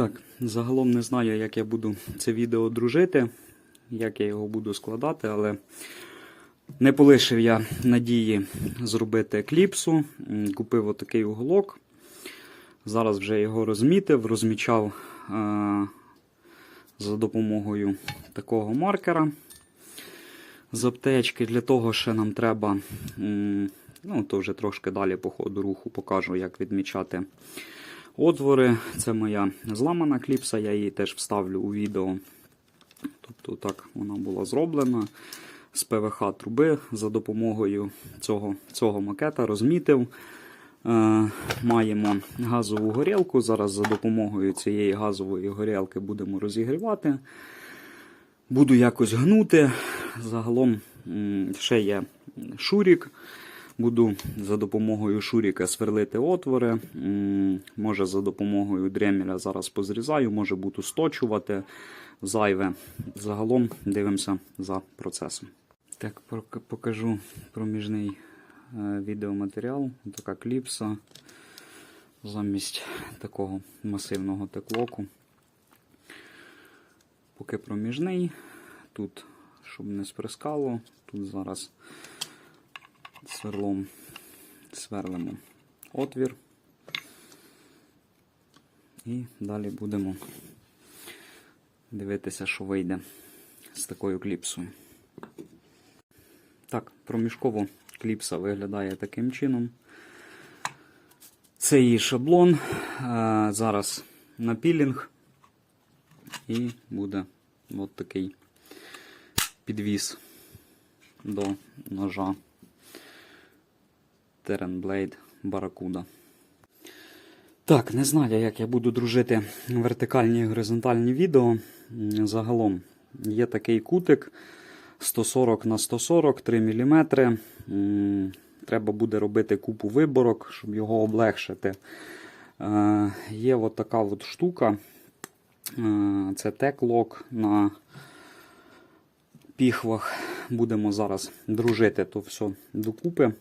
Так, загалом не знаю, як я буду це відео дружити, як я його буду складати, але не полишив я надії зробити кліпсу. Купив отакий уголок. Зараз вже його розмітив, розмічав е- за допомогою такого маркера з аптечки. Для того ще нам треба, ну то вже трошки далі по ходу руху покажу, як відмічати отвори. Це моя зламана кліпса, я її теж вставлю у відео. Тобто так вона була зроблена з ПВХ труби за допомогою цього, цього макета розмітив. Е, маємо газову горілку. Зараз за допомогою цієї газової горілки будемо розігрівати. Буду якось гнути. Загалом ще є шурік. Буду за допомогою шуріка сверлити отвори. Може за допомогою дремеля зараз позрізаю, може буду сточувати зайве. Загалом дивимося за процесом. Так, покажу проміжний е, відеоматеріал. Така кліпса замість такого масивного теклоку. Поки проміжний. Тут, щоб не сприскало, тут зараз сверлом сверлимо отвір. І далі будемо дивитися, що вийде з такою кліпсою. Так, проміжково кліпса виглядає таким чином. Це її шаблон. Зараз на пілінг. І буде от такий підвіз до ножа Terran Blade Barracuda. Так, не знаю, як я буду дружити вертикальні і горизонтальні відео. Загалом є такий кутик 140 на 140 3 мм. Треба буде робити купу виборок, щоб його облегшити. Е, Є от така от штука. Е, Це теклок на піхвах. Будемо зараз дружити то все докупи.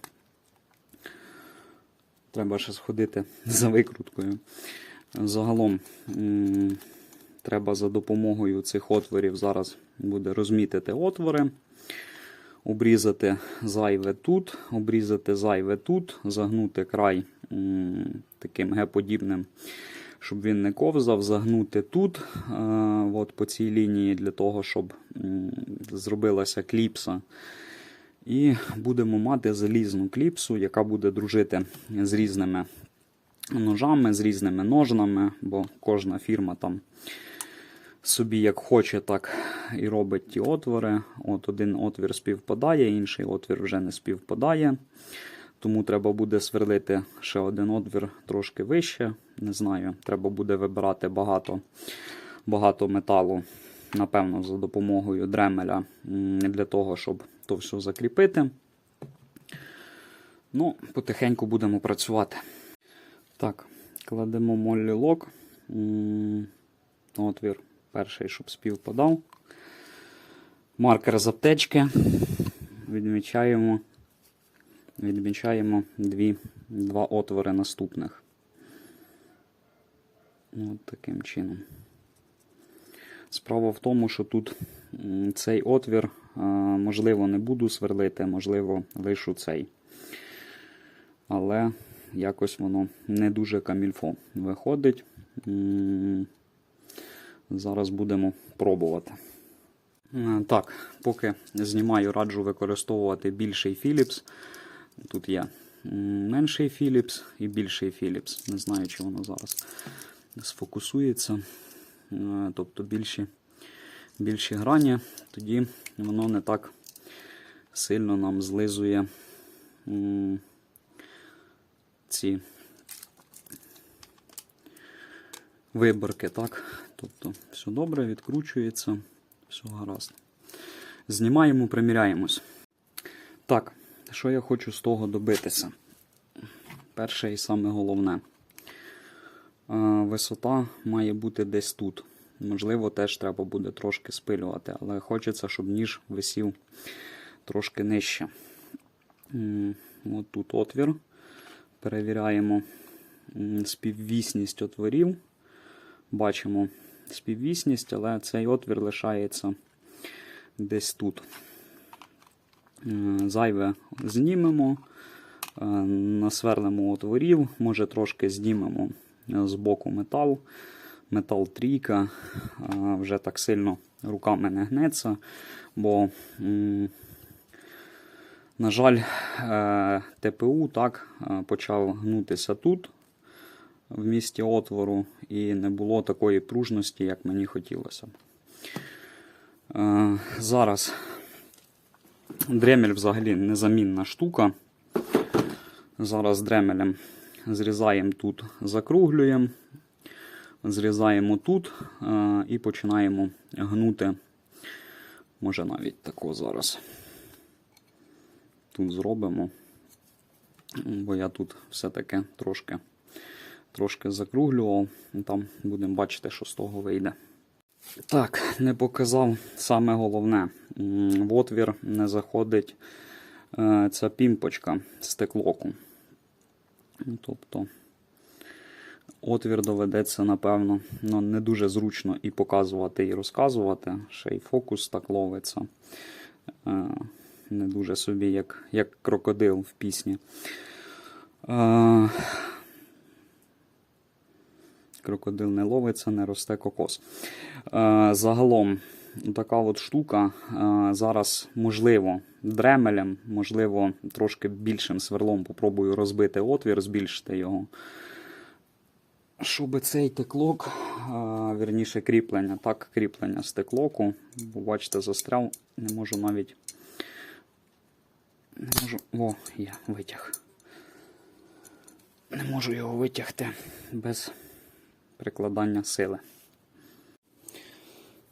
Треба ще сходити за викруткою. Загалом треба за допомогою цих отворів зараз буде розмітити отвори, обрізати зайве тут, обрізати зайве тут, загнути край таким геподібним, щоб він не ковзав, загнути тут, е, от по цій лінії, для того, щоб зробилася кліпса. І будемо мати залізну кліпсу, яка буде дружити з різними ножами, з різними ножнами, бо кожна фірма там собі як хоче, так і робить ті отвори. От один отвір співпадає, інший отвір вже не співпадає. Тому треба буде сверлити ще один отвір трошки вище. Не знаю, треба буде вибирати багато, багато металу, напевно, за допомогою дремеля для того, щоб то все закріпити. Ну, потихеньку будемо працювати. Так, кладемо моллі лок. Отвір перший, щоб співпадав. Маркер з аптечки. Відмічаємо. Відмічаємо дві, два отвори наступних. От таким чином. Справа в тому, що тут цей отвір, можливо, не буду сверлити, можливо, лишу цей. Але якось воно не дуже камільфо виходить. Зараз будемо пробувати. Так, поки знімаю, раджу використовувати більший Philips. Тут є менший Philips і більший Philips. Не знаю, чи воно зараз сфокусується. Е, Тобто більші, більші грані, тоді воно не так сильно нам злизує ці виборки. Так? Тобто все добре, відкручується, все гаразд. Знімаємо, приміряємось. Так, що я хочу з того добитися? Перше і саме головне. Е, Висота має бути десь тут. Можливо, теж треба буде трошки спилювати, але хочеться, щоб ніж висів трошки нижче. От тут отвір. Перевіряємо співвісність отворів. бачимо співвісність, але цей отвір лишається десь тут. Е, Зайве знімемо, е, насверлимо отворів, може трошки знімемо з боку метал. Метал трійка вже так сильно руками не гнеться, бо, на жаль, е, ТПУ так е, почав гнутися тут, в місті отвору, і не було такої пружності, як мені хотілося. Е, Зараз дремель взагалі незамінна штука. Зараз дремелем зрізаємо тут, закруглюємо, зрізаємо тут е, і починаємо гнути. Може навіть тако зараз. Тут зробимо. Бо я тут все-таки трошки, трошки закруглював. Там будемо бачити, що з того вийде. Так, не показав саме головне. В отвір не заходить е, ця пімпочка стеклоку. Тобто отвір доведеться, напевно, ну, не дуже зручно і показувати, і розказувати. Ще й фокус так ловиться. Е, Не дуже собі, як, як крокодил в пісні. Е, Крокодил не ловиться, не росте кокос. Е, Загалом, така от штука зараз можливо дремелем, можливо, трошки більшим сверлом попробую розбити отвір, збільшити його. Щоб цей теклок, е, вірніше кріплення, так, кріплення з теклоку, бо бачите, застряв, не можу навіть. Не можу. О, є, витяг. Не можу його витягти без прикладання сили.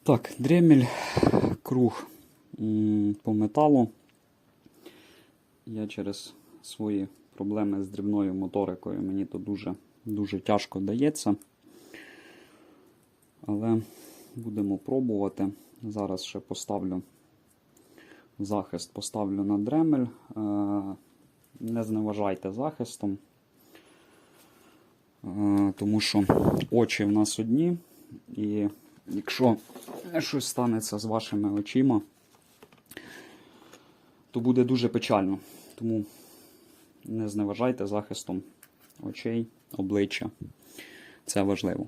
Так, дремель, круг по металу. Я через свої проблеми з дрібною моторикою мені то дуже, дуже тяжко дається. Але будемо пробувати. Зараз ще поставлю захист, поставлю на дремель. Е, Не зневажайте захистом. Е, Тому що очі в нас одні, і якщо щось станеться з вашими очима, то буде дуже печально. Тому не зневажайте захистом очей, обличчя. Це важливо.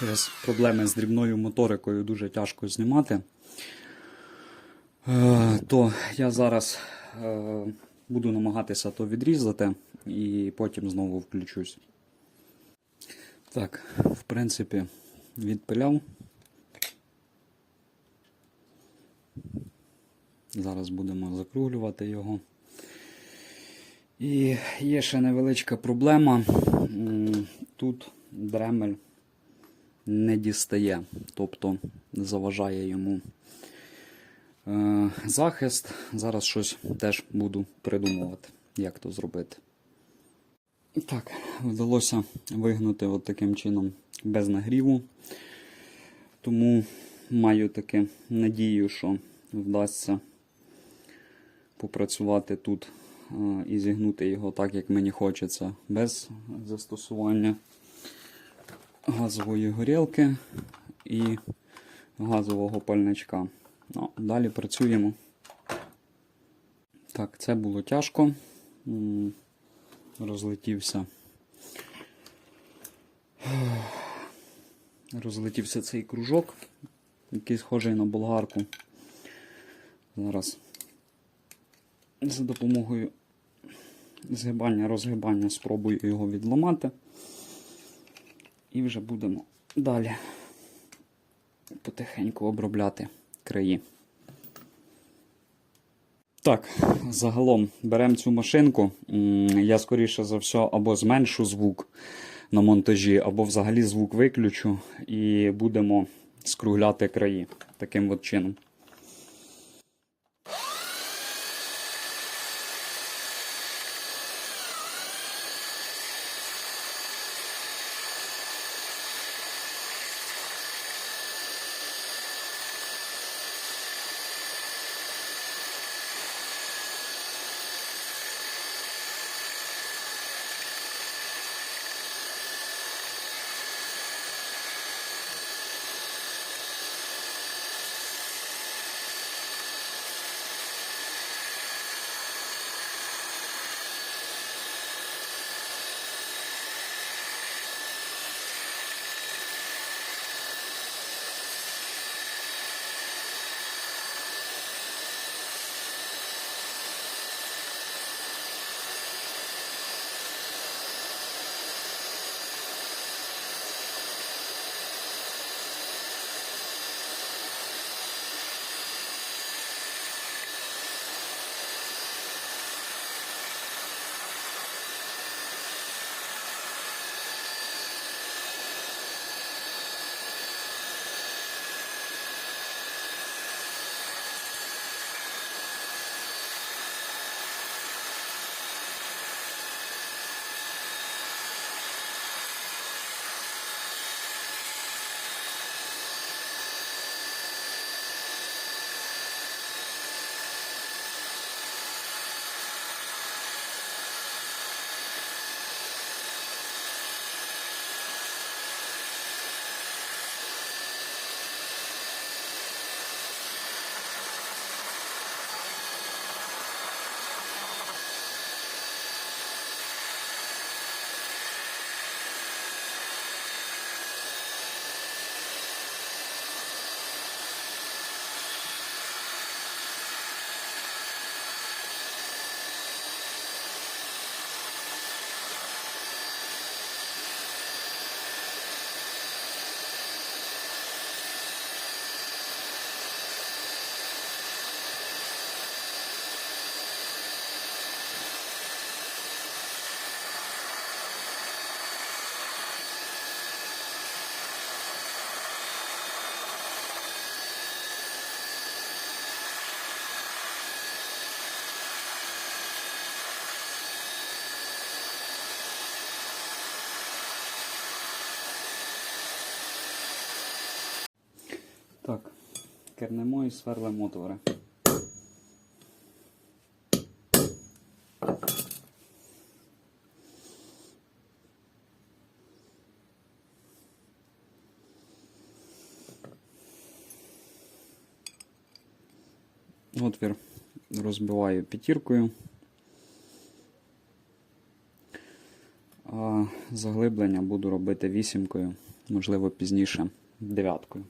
Через проблеми з дрібною моторикою дуже тяжко знімати. Е, То я зараз е, буду намагатися то відрізати і потім знову включусь. Так, в принципі, відпиляв. Зараз будемо закруглювати його. І є ще невеличка проблема. Тут дремель не дістає, тобто заважає йому е, захист. Зараз щось теж буду придумувати, як то зробити. Так, вдалося вигнути от таким чином без нагріву. Тому маю таки надію, що вдасться попрацювати тут е, і зігнути його так, як мені хочеться, без застосування газової горілки і газового пальничка. Ну, далі працюємо. Так, це було тяжко. Розлетівся. Розлетівся цей кружок, який схожий на болгарку. Зараз за допомогою згибання, розгибання спробую його відламати. І вже будемо далі потихеньку обробляти краї. Так, загалом беремо цю машинку. Я скоріше за все або зменшу звук на монтажі, або взагалі звук виключу, і будемо скругляти краї таким от чином. Кернемо і сверлимо отвори. Отвір розбиваю п'ятіркою. А заглиблення буду робити вісімкою, можливо, пізніше дев'яткою.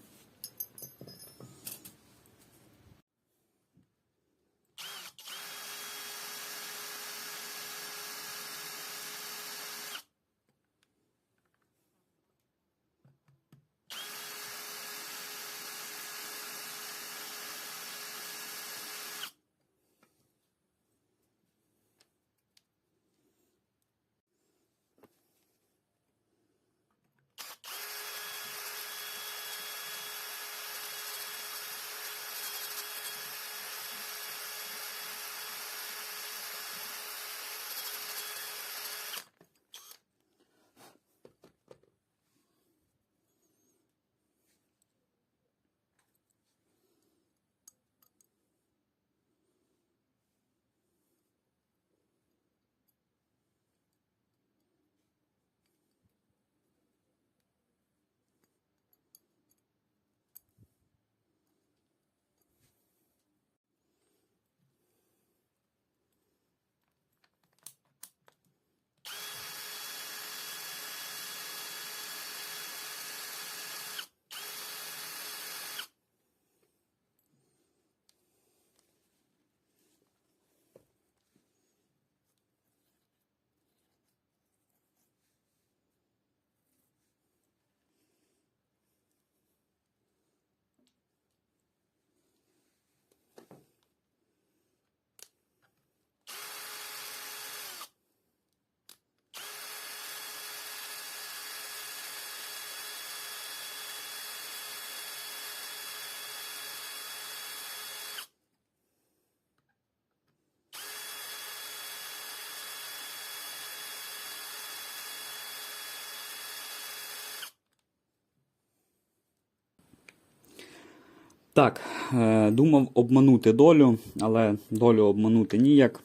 Так, е, думав обманути долю, але долю обманути ніяк.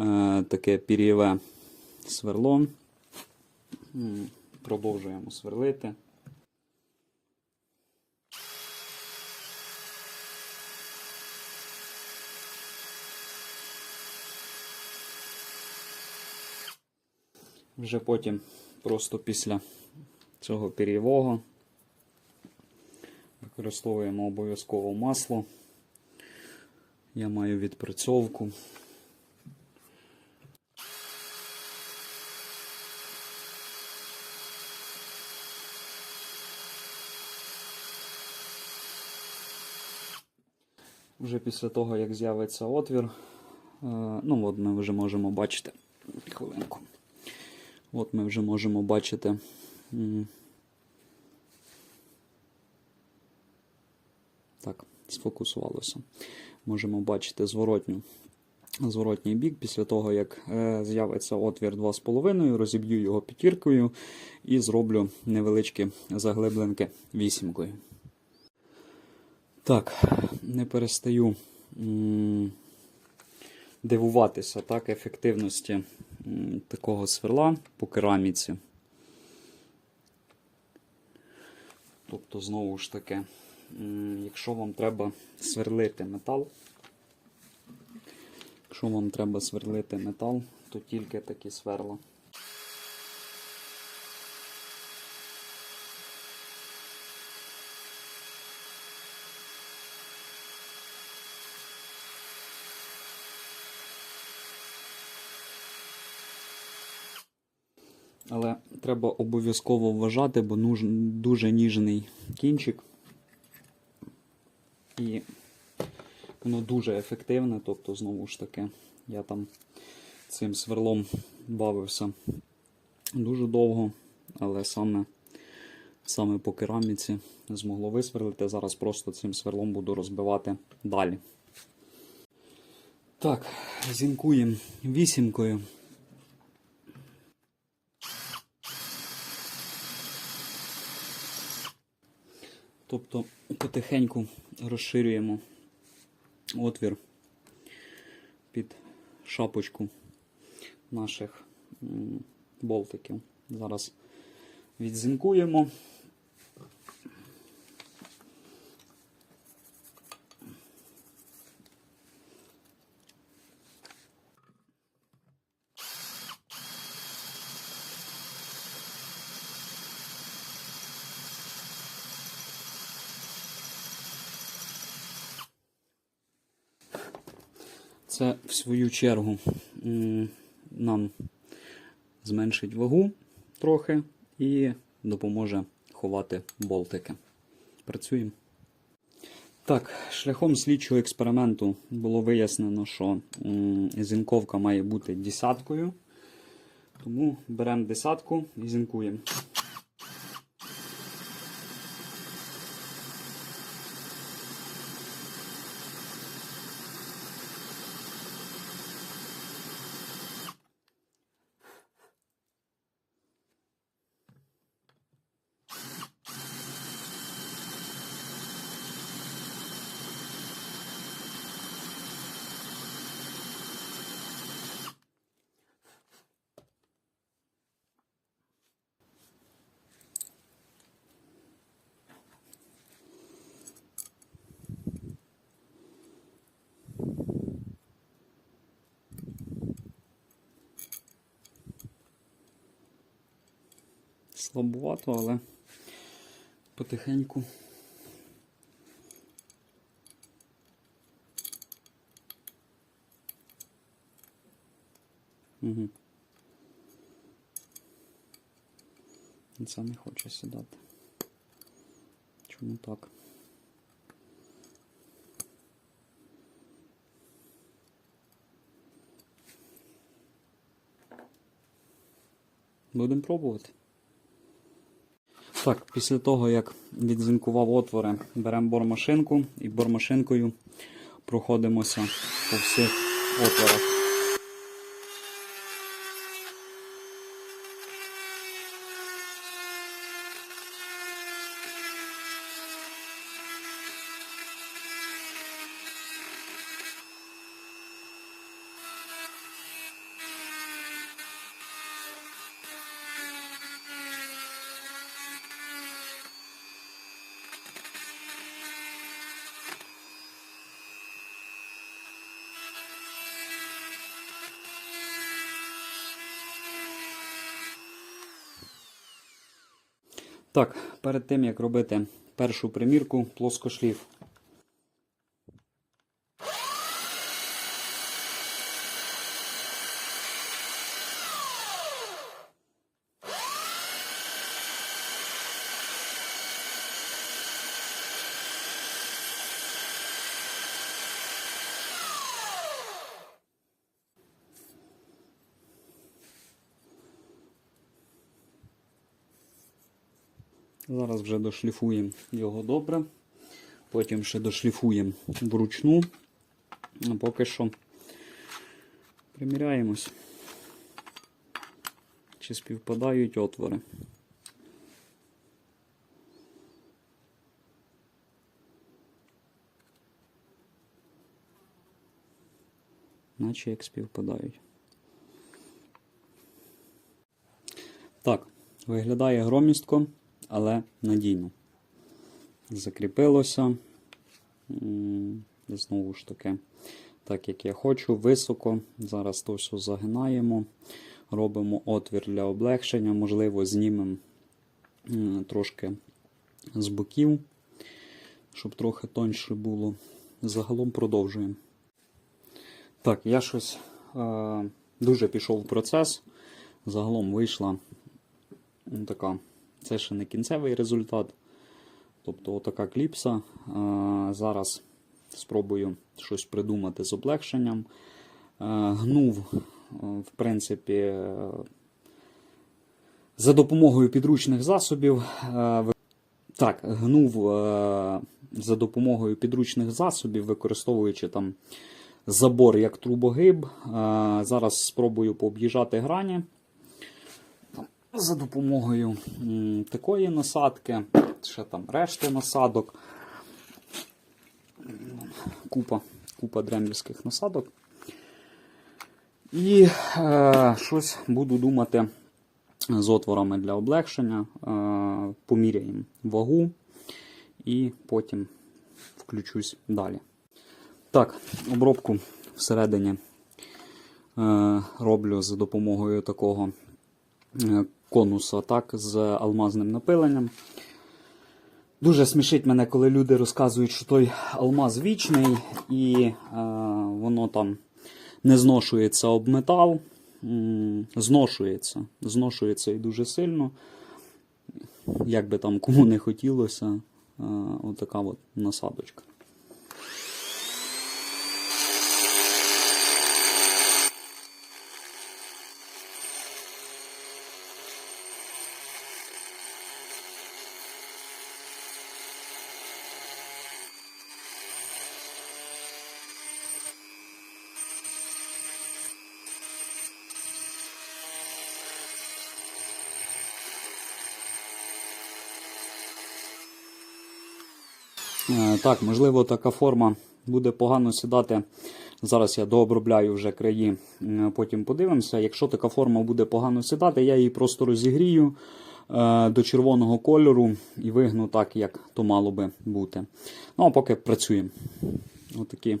Е, таке пір'єве сверло. Продовжуємо сверлити. Вже потім, просто після цього пір'євого, використовуємо обов'язково масло. Я маю відпрацьовку. Вже після того, як з'явиться отвір, е, ну от ми вже можемо бачити. Хвилинку. От ми вже можемо бачити. Так, сфокусувалося. Можемо бачити зворотню, зворотній бік після того, як е, з'явиться отвір 2,5, розіб'ю його п'ятіркою і зроблю невеличкі заглибленки вісімкою. Так, не перестаю дивуватися так, ефективності такого сверла по кераміці. Тобто, знову ж таки, якщо вам треба сверлити метал, якщо вам треба сверлити метал, то тільки такі сверла. Але треба обов'язково вважати, бо дуже ніжний кінчик. І воно дуже ефективне. Тобто, знову ж таки, я там цим сверлом бавився дуже довго, але саме, саме по кераміці змогло висверлити. Зараз просто цим сверлом буду розбивати далі. Так, зінкуємо вісімкою. Тобто потихеньку розширюємо отвір під шапочку наших болтиків. Зараз відзінкуємо. Це в свою чергу нам зменшить вагу трохи і допоможе ховати болтики. Працюємо. Так, шляхом слідчого експерименту було вияснено, що зінковка має бути десяткою. Тому беремо десятку і зінкуємо. Слабувато, але потихеньку. Угу. Це не хоче сідати. Чому так? Будемо пробувати. Так, після того, як відзвінкував отвори, беремо бормашинку і бормашинкою проходимося по всіх отворах. Так, перед тим як робити першу примірку, плоскошліф. Зараз вже дошліфуємо його добре. Потім ще дошліфуємо вручну. А поки що приміряємось, чи співпадають отвори. Наче як співпадають. Так, виглядає громістко, але надійно. Закріпилося. Знову ж таки, так як я хочу, високо. Зараз то все загинаємо. Робимо отвір для облегшення, можливо, знімемо трошки з боків, щоб трохи тоньше було. Загалом продовжуємо. Так, я щось е, дуже пішов в процес. Загалом вийшла така. Це ще не кінцевий результат. Тобто отака кліпса. Е, зараз спробую щось придумати з облегшенням. Е, гнув, е, в принципі, за допомогою підручних засобів. Так, гнув за допомогою підручних засобів, використовуючи там забор як трубогиб. Зараз спробую пооб'їжджати грані за допомогою такої насадки, ще там решту насадок. Купа, купа дремлівських насадок. І е, щось буду думати з отворами для облегшення. Е, поміряємо вагу і потім включусь далі. Так, обробку всередині е, роблю за допомогою такого конуса, так, з алмазним напиленням. Дуже смішить мене, коли люди розказують, що той алмаз вічний і е, воно там не зношується об метал. Зношується. Зношується і дуже сильно. Як би там кому не хотілося, е, отака от насадочка. Так, можливо, така форма буде погано сідати. Зараз я дообробляю вже краї, е, потім подивимося. Якщо така форма буде погано сідати, я її просто розігрію е, до червоного кольору і вигну так, як то мало би бути. Ну, а поки працюємо. Отакі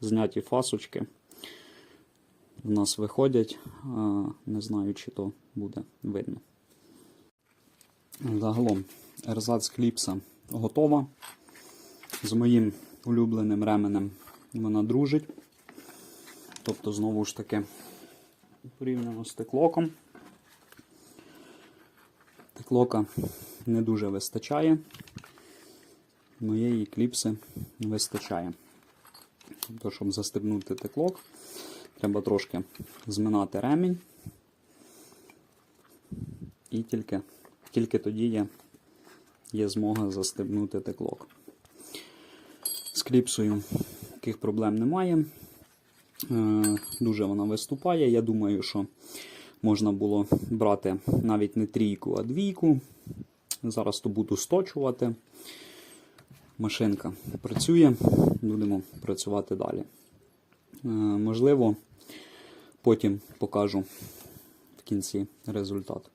зняті фасочки в нас виходять. Е, Не знаю, чи то буде видно. Загалом ерзац кліпса готова. З моїм улюбленим ременем вона дружить. Тобто, знову ж таки, порівняно з теклоком. Теклока не дуже вистачає. Моєї кліпси вистачає. Тобто, щоб застебнути теклок, треба трошки зминати ремінь. І тільки, тільки тоді є є змога застебнути теклок. З кліпсою таких проблем немає. Е, Дуже вона виступає. Я думаю, що можна було брати навіть не трійку, а двійку. Зараз то буду сточувати. Машинка працює, будемо працювати далі. Е, Можливо, потім покажу в кінці результат.